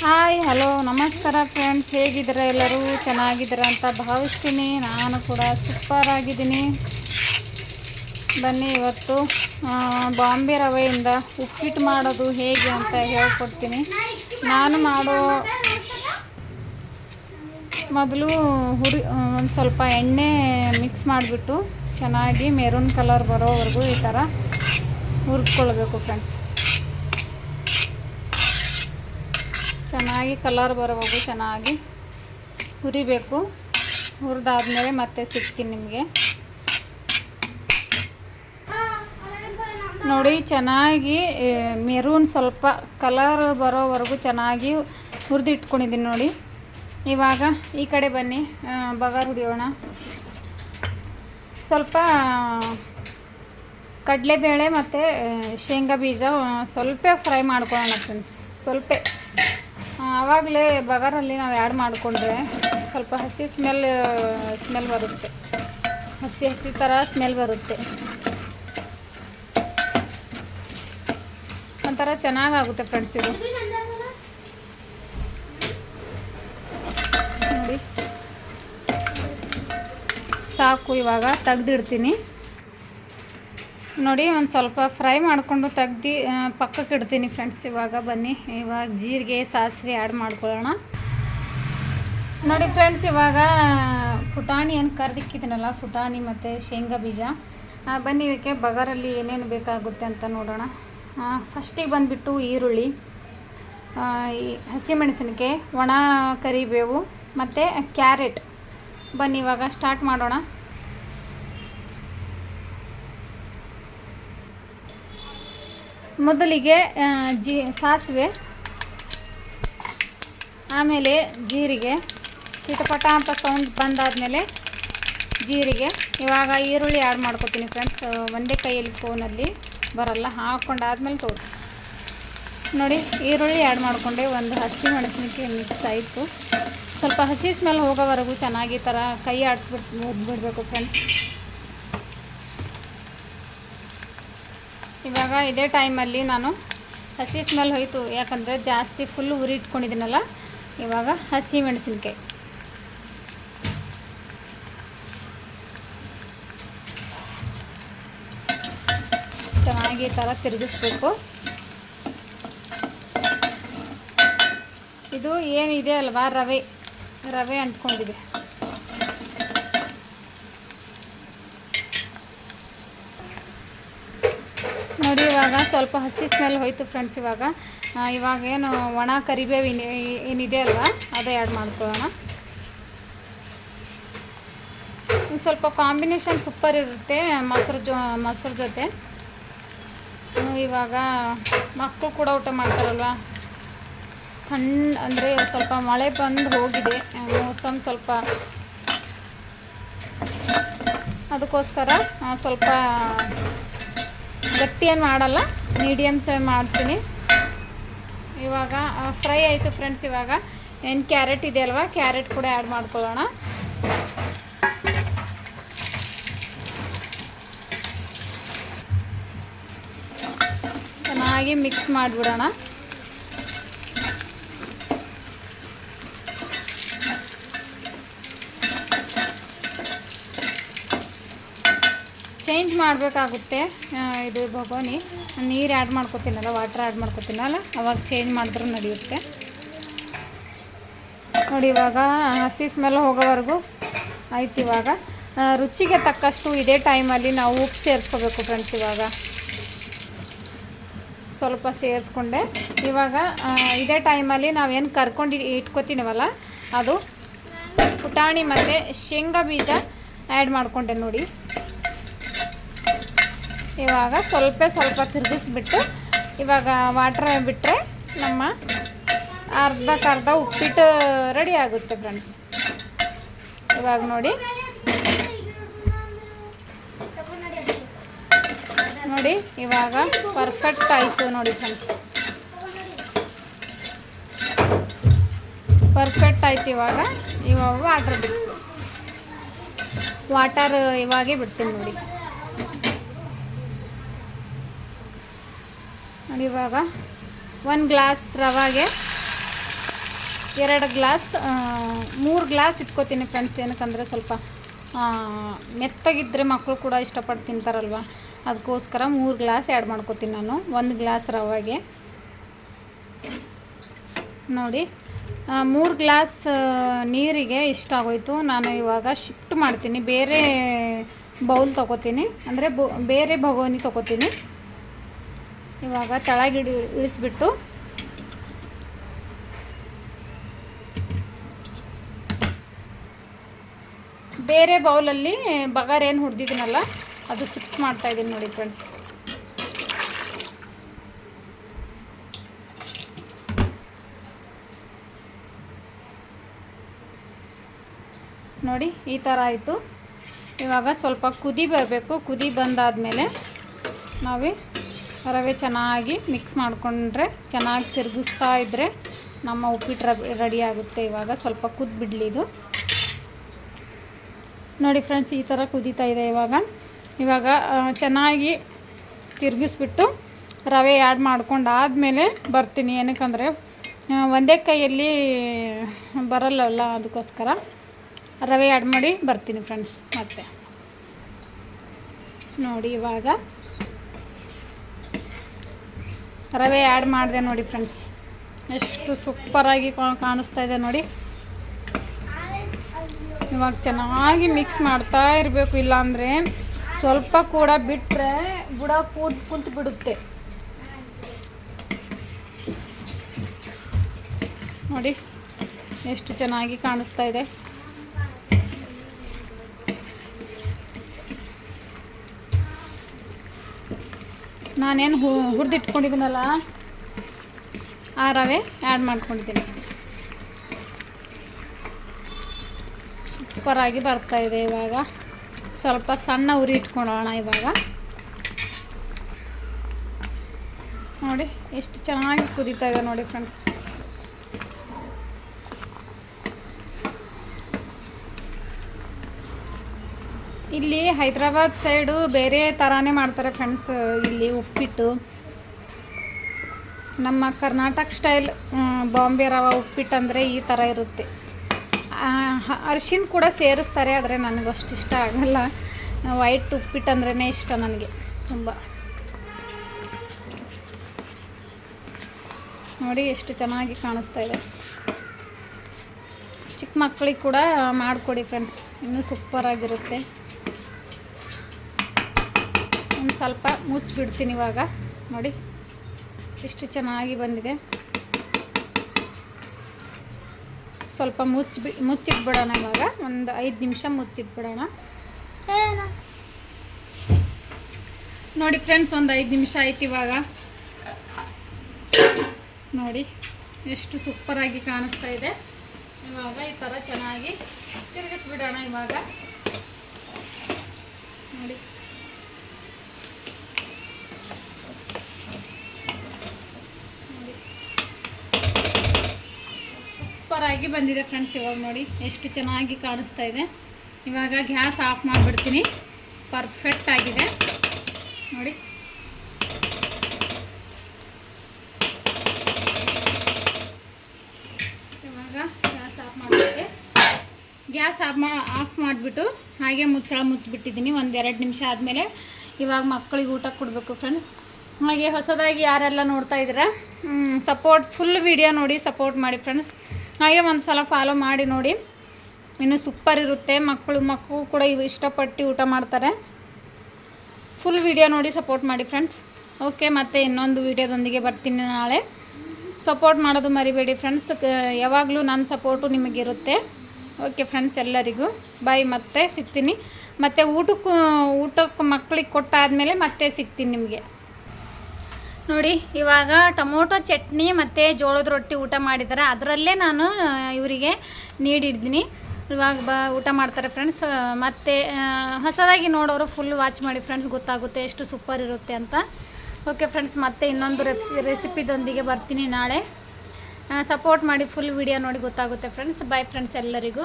Hi hello ನಮಸ್ಕಾರ friends ಹೇಗಿದ್ದೀರಾ ಎಲ್ಲರೂ? ಚೆನ್ನಾಗಿದ್ದೀರಾ ಅಂತ ಭಾವಿಸ್ತೀನಿ. ನಾನು ಕೂಡ ಸೂಪರ್ ಆಗಿದ್ದೀನಿ. ಬನ್ನಿ ಇವತ್ತು ಬಾಂಬೆ ರವೆಯಿಂದ ಉಪ್ಪಿಟ್ಟು ಮಾಡೋದು ಹೇಗೆ ಅಂತ ಹೇಳ್ಕೊಡ್ತೀನಿ. ನಾನು ಮಾಡೋ ಮೊದಲು ಹುರಿ ಒಂದು ಸ್ವಲ್ಪ ಎಣ್ಣೆ ಮಿಕ್ಸ್ ಮಾಡಿಬಿಟ್ಟು ಚೆನ್ನಾಗಿ ಮೆರೂನ್ ಕಲರ್ ಬರೋವರೆಗೂ ಈ ಥರ ಹುರ್ಕೊಳ್ಬೇಕು ಫ್ರೆಂಡ್ಸ್ ಚೆನ್ನಾಗಿ ಕಲರ್ ಬರೋವರೆಗೂ ಚೆನ್ನಾಗಿ ಹುರಿಬೇಕು. ಹುರಿದಾದ್ಮೇಲೆ ಮತ್ತೆ ಸಿಗ್ತೀನಿ ನಿಮಗೆ. ನೋಡಿ, ಚೆನ್ನಾಗಿ ಮೆರೂನ್ ಸ್ವಲ್ಪ ಕಲರ್ ಬರೋವರೆಗೂ ಚೆನ್ನಾಗಿ ಹುರಿದಿಟ್ಕೊಂಡಿದ್ದೀನಿ ನೋಡಿ. ಇವಾಗ ಈ ಕಡೆ ಬನ್ನಿ ಬಗಾರ್ ಹುಡಿಯೋಣ ಸ್ವಲ್ಪ ಕಡಲೆಬೇಳೆ ಮತ್ತು ಶೇಂಗಾ ಬೀಜ ಸ್ವಲ್ಪ ಫ್ರೈ ಮಾಡ್ಕೊಳ್ಳೋಣ ಫ್ರೆಂಡ್ಸ್ ಸ್ವಲ್ಪ ಆವಾಗಲೇ ಬಗಾರಲ್ಲಿ ನಾವು ಆ್ಯಡ್ ಮಾಡಿಕೊಂಡ್ರೆ ಸ್ವಲ್ಪ ಹಸಿ ಸ್ಮೆಲ್ ಸ್ಮೆಲ್ ಬರುತ್ತೆ. ಹಸಿ ಹಸಿ ಥರ ಸ್ಮೆಲ್ ಬರುತ್ತೆ. ಒಂಥರ ಚೆನ್ನಾಗಾಗುತ್ತೆ ಫ್ರೆಂಡ್ಸ್ ಇದು. ನೋಡಿ. ಸಾಕು ಇವಾಗ, ತೆಗ್ದಿಡ್ತೀನಿ. ನೋಡಿ, ಒಂದು ಸ್ವಲ್ಪ ಫ್ರೈ ಮಾಡಿಕೊಂಡು ತೆಗ್ದು ಪಕ್ಕಕ್ಕೆ ಇಡ್ತೀನಿ ಫ್ರೆಂಡ್ಸ್ ಇವಾಗ. ಬನ್ನಿ, ಇವಾಗ ಜೀರಿಗೆ, ಸಾಸಿವೆ ಆ್ಯಡ್ ಮಾಡ್ಕೊಳ್ಳೋಣ. ನೋಡಿ ಫ್ರೆಂಡ್ಸ್ ಇವಾಗ, ಪುಟಾಣಿ ಏನು ಕರೆದಿಕ್ಕಿದ್ದೀನಲ್ಲ, ಪುಟಾಣಿ ಮತ್ತು ಶೇಂಗಾ ಬೀಜ. ಬನ್ನಿ, ಇದಕ್ಕೆ ಬಗರಲ್ಲಿ ಏನೇನು ಬೇಕಾಗುತ್ತೆ ಅಂತ ನೋಡೋಣ. ಫಸ್ಟಿಗೆ ಬಂದುಬಿಟ್ಟು ಈರುಳ್ಳಿ ಹಸಿಮೆಣಸಿನಕಾಯಿ ಒಣ ಕರಿಬೇವು ಮತ್ತು ಕ್ಯಾರೆಟ್. ಬನ್ನಿ, ಇವಾಗ ಸ್ಟಾರ್ಟ್ ಮಾಡೋಣ. ಮೊದಲಿಗೆ ಜೀ, ಸಾಸಿವೆ, ಆಮೇಲೆ ಜೀರಿಗೆ, ಚಿಟಪಟ ಅಂತ ಸೌಂಡ್ ಬಂದಾದಮೇಲೆ ಜೀರಿಗೆ. ಇವಾಗ ಈರುಳ್ಳಿ ಆ್ಯಡ್ ಮಾಡ್ಕೊತೀನಿ ಫ್ರೆಂಡ್ಸ್ ಒಂದೇ ಕೈಯಲ್ಲಿ ಫೋನಲ್ಲಿ ಬರಲ್ಲ ಹಾಕ್ಕೊಂಡಾದ್ಮೇಲೆ ತೋರಿಸಿ ನೋಡಿ, ಈರುಳ್ಳಿ ಆ್ಯಡ್ ಮಾಡಿಕೊಂಡೆ, ಒಂದು ಹಸಿ ಮೆಣಸಿನಕಾಯಿ ಮಿಕ್ಸ್ ಆಯಿತು. ಸ್ವಲ್ಪ ಹಸಿ ಸ್ಮೆಲ್ ಹೋಗೋವರೆಗೂ ಚೆನ್ನಾಗಿ ಥರ ಕೈ ಆಡಿಸ್ಬಿಟ್ಟು ಬಿಡಬೇಕು ಫ್ರೆಂಡ್ಸ್ ಇವಾಗ ಇದೇ ಟೈಮಲ್ಲಿ ನಾನು ಹಸಿ ಸ್ಮೆಲ್ ಹೋಯಿತು. ಯಾಕಂದರೆ ಜಾಸ್ತಿ ಫುಲ್ ಉರಿ ಇಟ್ಕೊಂಡಿದ್ದೀನಲ್ಲ, ಇವಾಗ ಹಸಿ ಮೆಣಸಿನ್ಕಾಯಿ. ಚೆನ್ನಾಗಿ ಈ ಥರ ತಿರುಗಿಸ್ಬೇಕು. ಇದು ಏನಿದೆ ಅಲ್ವಾ? ರವೆ. ರವೆ ಅಂಟ್ಕೊಂಡಿದೆ ನೋಡಿ ಇವಾಗ ಸ್ವಲ್ಪ ಹಸಿ ಸ್ಮೆಲ್ ಹೋಯ್ತು ಫ್ರೆಂಡ್ಸ್ ಇವಾಗ. ಇವಾಗ ಏನು ಒಣ ಕರಿಬೇವು ಏನ್- ಏನಿದೆ ಅಲ್ವಾ? ಅದು ಆ್ಯಡ್ ಮಾಡ್ಕೊಳ್ಳೋಣ. ಒಂದು ಸ್ವಲ್ಪ ಕಾಂಬಿನೇಷನ್ ಸೂಪರ್ ಇರುತ್ತೆ, ಮೊಸರು ಜೊ, ಮೊಸರು ಜೊತೆ. ಇವಾಗ ಮಕ್ಕಳು ಕೂಡ ಊಟ ಮಾಡ್ತಾರಲ್ವ? ಹಣ್ಣು ಅಂದರೆ ಸ್ವಲ್ಪ ಮಳೆ ಬಂದು ಹೋಗಿದೆ. ಮೋಸಮ್ ಸ್ವಲ್ಪ ಅದಕ್ಕೋಸ್ಕರ ಸ್ವಲ್ಪ ಗಟ್ಟಿಯನ್ನು ಏನು ಮಾಡಲ್ಲ ಮೀಡಿಯಮ್ಸ್ ಮಾಡ್ತೀನಿ. ಇವಾಗ ಫ್ರೈ ಆಯಿತು ಫ್ರೆಂಡ್ಸ್ ಇವಾಗ. ಏನು ಕ್ಯಾರೆಟ್ ಇದೆ ಅಲ್ವಾ ಕ್ಯಾರೆಟ್ ಕೂಡ ಆ್ಯಡ್ ಮಾಡ್ಕೊಳ್ಳೋಣ. ಚೆನ್ನಾಗಿ ಮಿಕ್ಸ್ ಮಾಡಿಬಿಡೋಣ. ಚೇಂಜ್ ಮಾಡಬೇಕಾಗುತ್ತೆ ಇದು ಬಗೋನಿ ನೀರು ಆ್ಯಡ್ ಮಾಡ್ಕೋತೀನಲ್ಲ ವಾಟ್ರ್ ಆ್ಯಡ್ ಮಾಡ್ಕೋತೀನಲ್ಲ, ಅವಾಗ ಚೇಂಜ್ ಮಾಡಿದ್ರೂ ನಡೆಯುತ್ತೆ. ನೋಡಿ, ಇವಾಗ ಹಸಿ ಸ್ಮೆಲ್ ಹೋಗೋವರೆಗೂ ಆಯ್ತು ಇವಾಗ. ರುಚಿಗೆ ತಕ್ಕಷ್ಟು ಇದೇ ಟೈಮಲ್ಲಿ ನಾವು ಉಪ್ಪು ಸೇರಿಸ್ಕೋಬೇಕು ಫ್ರೆಂಡ್ಸ್ ಇವಾಗ. ಸ್ವಲ್ಪ ಸೇರಿಸ್ಕೊಂಡೆ. ಇವಾಗ ಇದೇ ಟೈಮಲ್ಲಿ ನಾವೇನು ಕರ್ಕೊಂಡು ಇಟ್ಕೋತೀನವಲ್ಲ, ಅದು ಪುಟಾಣಿ ಮತ್ತು ಶೇಂಗಾ ಬೀಜ ಆ್ಯಡ್ ಮಾಡಿಕೊಂಡೆ ನೋಡಿ. ಇವಾಗ ಸ್ವಲ್ಪ ಸ್ವಲ್ಪ ತಿರುಗಿಸ್ಬಿಟ್ಟು ಇವಾಗ ವಾಟ್ರ್ ಬಿಟ್ಟರೆ ನಮ್ಮ ಅರ್ಧಕ್ಕರ್ಧ ಉಪ್ಪಿಟ್ಟು ರೆಡಿ ಆಗುತ್ತೆ ಫ್ರೆಂಡ್ಸ್ ಇವಾಗ ನೋಡಿ. ನೋಡಿ, ಇವಾಗ ಪರ್ಫೆಕ್ಟ್ ಆಯಿತು ನೋಡಿ ಫ್ರೆಂಡ್ಸ್ ಪರ್ಫೆಕ್ಟ್ ಆಯ್ತು ಇವಾಗ. ಇವಾಗ ವಾಟರ್ ಬಿಟ್ಟು ವಾಟರ್ ಇವಾಗೇ ಬಿಡ್ತೀನಿ ನೋಡಿ. ಇವಾಗ ಒಂದು ಗ್ಲಾಸ್ ರವಾಗೆ, ಎರಡು ಗ್ಲಾಸ್ ಮೂರು ಗ್ಲಾಸ್ ಇಟ್ಕೋತೀನಿ ಫ್ರೆಂಡ್ಸ್ ಏನಕ್ಕಂದರೆ ಸ್ವಲ್ಪ ಮೆತ್ತಗಿದ್ದರೆ ಮಕ್ಕಳು ಕೂಡ ಇಷ್ಟಪಟ್ಟು ತಿಂತಾರಲ್ವ? ಅದಕ್ಕೋಸ್ಕರ ಮೂರು ಗ್ಲಾಸ್ ಆ್ಯಡ್ ಮಾಡ್ಕೋತೀನಿ ನಾನು. ಒಂದು ಗ್ಲಾಸ್ ರವಾಗೆ. ನೋಡಿ ಮೂರು ಗ್ಲಾಸ್ ನೀರಿಗೆ ಇಷ್ಟ ಆಗೋಯ್ತು. ನಾನು ಇವಾಗ ಶಿಫ್ಟ್ ಮಾಡ್ತೀನಿ. ಬೇರೆ ಬೌಲ್ ತೊಗೋತೀನಿ. ಅಂದರೆ ಬೇರೆ ಬಗೋನಿ ತೊಗೋತೀನಿ. ಇವಾಗ ತಳಗಿಡಿ ಇಳಿಸ್ಬಿಟ್ಟು. ಬೇರೆ ಬೌಲಲ್ಲಿ ಬಗಾರ್ ಏನು ಹುರಿದಿದ್ದೀನಲ್ಲ ಅದು ಶಿಫ್ಟ್ ಮಾಡ್ತಾ ಇದ್ದೀನಿ ನೋಡಿ ಫ್ರೆಂಡ್ಸ್ ನೋಡಿ, ಈ ಥರ ಆಯಿತು. ಇವಾಗ ಸ್ವಲ್ಪ ಕುದಿ ಬರಬೇಕು. ಕುದಿ ಬಂದಾದಮೇಲೆ ನಾವು ರವೆ ಚೆನ್ನಾಗಿ ಮಿಕ್ಸ್ ಮಾಡಿಕೊಂಡ್ರೆ ಚೆನ್ನಾಗಿ ತಿರುಗಿಸ್ತಾ ಇದ್ದರೆ ನಮ್ಮ ಉಪ್ಪಿಟ್ಟು ರೆಡಿ ಆಗುತ್ತೆ ಇವಾಗ. ಸ್ವಲ್ಪ ಕುದ್ದು ಬಿಡಲಿ ಇದು. ನೋಡಿ ಫ್ರೆಂಡ್ಸ್ ಈ ಥರ ಕುದೀತಾ ಇದೆ ಇವಾಗ. ಇವಾಗ ಚೆನ್ನಾಗಿ ತಿರುಗಿಸ್ಬಿಟ್ಟು ರವೆ ಆ್ಯಡ್ ಮಾಡ್ಕೊಂಡು ಆದಮೇಲೆ ಬರ್ತೀನಿ. ಏನಕ್ಕಂದರೆ ಒಂದೇ ಕೈಯಲ್ಲಿ ಬರಲ್ಲವಲ್ಲ ಅದಕ್ಕೋಸ್ಕರ ರವೆ ಆ್ಯಡ್ ಮಾಡಿ ಬರ್ತೀನಿ ಫ್ರೆಂಡ್ಸ್ ಮತ್ತೆ. ನೋಡಿ ಇವಾಗ ರವೆ ಆ್ಯಡ್ ಮಾಡಿದೆ ನೋಡಿ ಫ್ರೆಂಡ್ಸ್ ಎಷ್ಟು ಸೂಪರಾಗಿ ಕಾಣಿಸ್ತಾ ಇದೆ ನೋಡಿ. ಇವಾಗ ಚೆನ್ನಾಗಿ ಮಿಕ್ಸ್ ಮಾಡ್ತಾ ಇರಬೇಕು, ಇಲ್ಲಾಂದರೆ ಸ್ವಲ್ಪ ಕೂಡ ಬಿಟ್ಟರೆ ಬುಡ ಕೂತ್ ಕುಂತು ಬಿಡುತ್ತೆ. ನೋಡಿ, ಎಷ್ಟು ಚೆನ್ನಾಗಿ ಕಾಣಿಸ್ತಾ ಇದೆ. ನಾನೇನು ಹು, ಹುರಿದಿಟ್ಕೊಂಡಿದ್ದೀನಲ್ಲ, ಆ ರವೆ ಆ್ಯಡ್ ಮಾಡ್ಕೊಂಡಿದ್ದೀನಿ. ಸೂಪರಾಗಿ ಬರ್ತಾ ಇದೆ ಇವಾಗ. ಸ್ವಲ್ಪ ಸಣ್ಣ ಉರಿ ಇಟ್ಕೊಂಡೋಣ ಇವಾಗ. ನೋಡಿ, ಎಷ್ಟು ಚೆನ್ನಾಗಿ ಕುದೀತಾ ಇದೆ ನೋಡಿ ಫ್ರೆಂಡ್ಸ್ ಇಲ್ಲಿ ಹೈದ್ರಾಬಾದ್ ಸೈಡು ಬೇರೆ ಥರಾನೇ ಮಾಡ್ತಾರೆ ಫ್ರೆಂಡ್ಸ್ ಇಲ್ಲಿ ಉಪ್ಪಿಟ್ಟು. ನಮ್ಮ ಕರ್ನಾಟಕ ಸ್ಟೈಲ್ ಬಾಂಬೆ ರವ ಉಪ್ಪಿಟ್ಟು ಅಂದರೆ ಈ ಥರ ಇರುತ್ತೆ. ಅರ್ಶಿನ್ ಕೂಡ ಸೇರಿಸ್ತಾರೆ, ಆದರೆ ನನಗಷ್ಟು ಇಷ್ಟ ಆಗಲ್ಲ. ವೈಟ್ ಉಪ್ಪಿಟ್ಟು ಅಂದ್ರೇ ಇಷ್ಟ ನನಗೆ ತುಂಬ. ನೋಡಿ ಎಷ್ಟು ಚೆನ್ನಾಗಿ ಕಾಣಿಸ್ತಾ ಇದೆ. ಚಿಕ್ಕ ಮಕ್ಕಳಿಗೆ ಕೂಡ ಮಾಡಿಕೊಡಿ ಫ್ರೆಂಡ್ಸ್ ಇನ್ನೂ ಸೂಪರಾಗಿರುತ್ತೆ ಸ್ವಲ್ಪ ಮುಚ್ಚಿಬಿಡ್ತೀನಿ ಇವಾಗ. ನೋಡಿ, ಎಷ್ಟು ಚೆನ್ನಾಗಿ ಬಂದಿದೆ. ಸ್ವಲ್ಪ ಮುಚ್ಚಿ ಮುಚ್ಚಿಟ್ಬಿಡೋಣ ಇವಾಗ. ಒಂದು ಐದು ನಿಮಿಷ ಮುಚ್ಚಿಟ್ಬಿಡೋಣ. ನೋಡಿ ಫ್ರೆಂಡ್ಸ್, ಒಂದು ಐದು ನಿಮಿಷ ಆಯ್ತು ಇವಾಗ. ನೋಡಿ, ಎಷ್ಟು ಸೂಪರಾಗಿ ಕಾಣಿಸ್ತಾ ಇದೆ. ಇವಾಗ ಈ ಥರ ಚೆನ್ನಾಗಿ ತಿರುಗಿಸ್ಬಿಡೋಣ ಇವಾಗ. ನೋಡಿ ನೋಡಿ. ಸೂಪರಾಗಿ ಬಂದಿದೆ ಫ್ರೆಂಡ್ಸ್ ಇವಾಗ ನೋಡಿ. ಎಷ್ಟು ಚೆನ್ನಾಗಿ ಕಾಣಿಸ್ತಾ ಇದೆ. ಇವಾಗ ಗ್ಯಾಸ್ ಆಫ್ ಮಾಡಿಬಿಡ್ತೀನಿ. ಪರ್ಫೆಕ್ಟ್ ಆಗಿದೆ. ನೋಡಿ. ಇವಾಗ ಗ್ಯಾಸ್ ಆಫ್ ಮಾಡಿಬಿಟ್ಟೆ, ಗ್ಯಾಸ್ ಆಫ್ ಮಾ, ಆಫ್ ಮಾಡಿಬಿಟ್ಟು ಹಾಗೆ ಮುಚ್ಚಳ ಮುಚ್ಚಿಬಿಟ್ಟಿದ್ದೀನಿ. ಒಂದು ಎರಡು ನಿಮಿಷ ಆದಮೇಲೆ ಇವಾಗ ಮಕ್ಕಳಿಗೆ ಊಟ ಕೊಡಬೇಕು ಫ್ರೆಂಡ್ಸ್ ಹಾಗೆ ಹೊಸದಾಗಿ ಯಾರೆಲ್ಲ ನೋಡ್ತಾ ಇದ್ದೀರಾ ಸಪೋರ್ಟ್ ಫುಲ್ ವಿಡಿಯೋ ನೋಡಿ ಸಪೋರ್ಟ್ ಮಾಡಿ ಫ್ರೆಂಡ್ಸ್ ಹಾಗೆ ಒಂದು ಸಲ ಫಾಲೋ ಮಾಡಿ ನೋಡಿ. ಇನ್ನು ಸೂಪರ್ ಇರುತ್ತೆ. ಮಕ್ಕಳು ಮಕ್ಕಳು ಕೂಡ ಇವು ಇಷ್ಟಪಟ್ಟು ಊಟ ಮಾಡ್ತಾರೆ. ಫುಲ್ ವಿಡಿಯೋ ನೋಡಿ ಸಪೋರ್ಟ್ ಮಾಡಿ ಫ್ರೆಂಡ್ಸ್ ಓಕೆ ಮತ್ತೆ ಇನ್ನೊಂದು ವಿಡಿಯೋದೊಂದಿಗೆ ಬರ್ತೀನಿ ನಾಳೆ. ಸಪೋರ್ಟ್ ಮಾಡೋದು ಮರಿಬೇಡಿ ಫ್ರೆಂಡ್ಸ್ ಯಾವಾಗಲೂ ನನ್ನ ಸಪೋರ್ಟು ನಿಮಗಿರುತ್ತೆ. ಓಕೆ ಫ್ರೆಂಡ್ಸ್ ಎಲ್ಲರಿಗೂ. ಬಾಯ್ ಮತ್ತೆ ಸಿಗ್ತೀನಿ. ಮತ್ತು ಊಟಕ್ಕೂ, ಊಟಕ್ಕೆ ಮಕ್ಕಳಿಗೆ ಕೊಟ್ಟಾದಮೇಲೆ ಮತ್ತೆ ಸಿಗ್ತೀನಿ ನಿಮಗೆ. ನೋಡಿ, ಇವಾಗ ಟೊಮೊಟೊ ಚಟ್ನಿ ಮತ್ತು ಜೋಳದ ರೊಟ್ಟಿ ಊಟ ಮಾಡಿದ್ದಾರೆ. ಅದರಲ್ಲೇ ನಾನು ಇವರಿಗೆ ನೀಡಿದ್ದೀನಿ. ಇವಾಗ ಬ, ಊಟ ಮಾಡ್ತಾರೆ ಫ್ರೆಂಡ್ಸ್ ಮತ್ತು ಹೊಸದಾಗಿ ನೋಡೋರು ಫುಲ್ ವಾಚ್ ಮಾಡಿ ಫ್ರೆಂಡ್ಸ್ ಗೊತ್ತಾಗುತ್ತೆ ಎಷ್ಟು ಸೂಪರ್ ಇರುತ್ತೆ ಅಂತ. ಓಕೆ ಫ್ರೆಂಡ್ಸ್ ಮತ್ತೆ ಇನ್ನೊಂದು ರೆಪ್ಸಿ ರೆಸಿಪಿದೊಂದಿಗೆ ಬರ್ತೀನಿ ನಾಳೆ. ಸಪೋರ್ಟ್ ಮಾಡಿ ಫುಲ್ ವಿಡಿಯೋ ನೋಡಿ ಗೊತ್ತಾಗುತ್ತೆ ಫ್ರೆಂಡ್ಸ್ ಬಾಯ್ ಫ್ರೆಂಡ್ಸ್ ಎಲ್ಲರಿಗೂ.